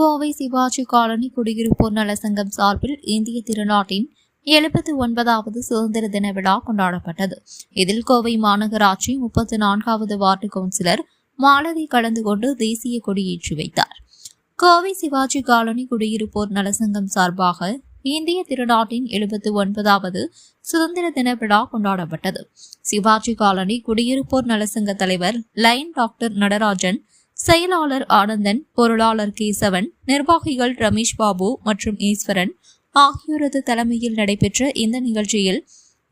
Kovai Sivaji colony குடியிருப்போர் நல சங்கம் சார்பில் இந்திய திருநாட்டின் எழுபத்தி ஒன்பதாவது சுதந்திர தின விழா கொண்டாடப்பட்டது. இதில் கோவை மாநகராட்சி முப்பத்தி நான்காவது வார்டு கவுன்சிலர் மாலதி கலந்து கொண்டு தேசிய கொடியேற்றி வைத்தார். கோவை சிவாஜி காலனி குடியிருப்போர் நலசங்கம் சார்பாக இந்திய திருநாட்டின் எழுபத்தி ஒன்பதாவது சுதந்திர தின விழா கொண்டாடப்பட்டது. சிவாஜி காலனி குடியிருப்போர் நலசங்க தலைவர் லைன் டாக்டர் நடராஜன் செயலாளர் ஆனந்தன் பொருளாளர் கேசவன் நிர்வாகிகள் ரமேஷ் பாபு மற்றும் ஈஸ்வரன் ஆகியோரது தலைமையில் நடைபெற்ற இந்த நிகழ்ச்சியில்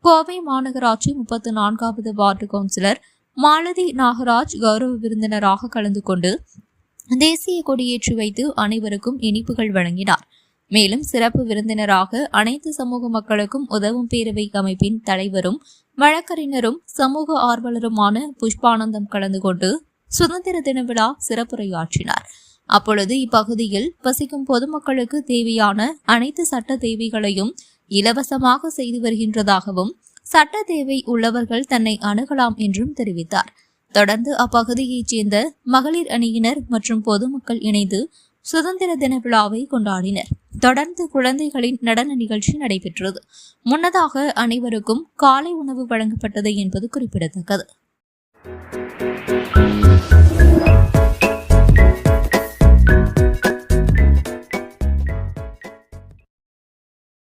கோவை மாநகராட்சி முப்பத்து நான்காவது வார்டு கவுன்சிலர் மாலதி நாகராஜ் கௌரவ விருந்தினராக கலந்து கொண்டு தேசிய கொடியேற்றி வைத்து அனைவருக்கும் இனிப்புகள் வழங்கினார். மேலும் சிறப்பு விருந்தினராக அனைத்து சமூக மக்களுக்கும் உதவும் பேரவை அமைப்பின் தலைவரும் வழக்கறிஞரும் சமூக ஆர்வலருமான புஷ்பானந்தம் கலந்து கொண்டு சுதந்திர தின விழா சிறப்புரையாற்றினார். அப்பொழுது இப்பகுதியில் வசிக்கும் பொதுமக்களுக்கு தேவையான அனைத்து சட்ட தேவைகளையும் இலவசமாக செய்து வருகின்றதாகவும் சட்ட தேவை உள்ளவர்கள் தன்னை அணுகலாம் என்றும் தெரிவித்தார். தொடர்ந்து அப்பகுதியைச் சேர்ந்த மகளிர் அணியினர் மற்றும் பொதுமக்கள் இணைந்து சுதந்திர தின விழாவை கொண்டாடினர். தொடர்ந்து குழந்தைகளின் நடன நிகழ்ச்சி நடைபெற்றது. முன்னதாக அனைவருக்கும் காலை உணவு வழங்கப்பட்டது என்பது குறிப்பிடத்தக்கது.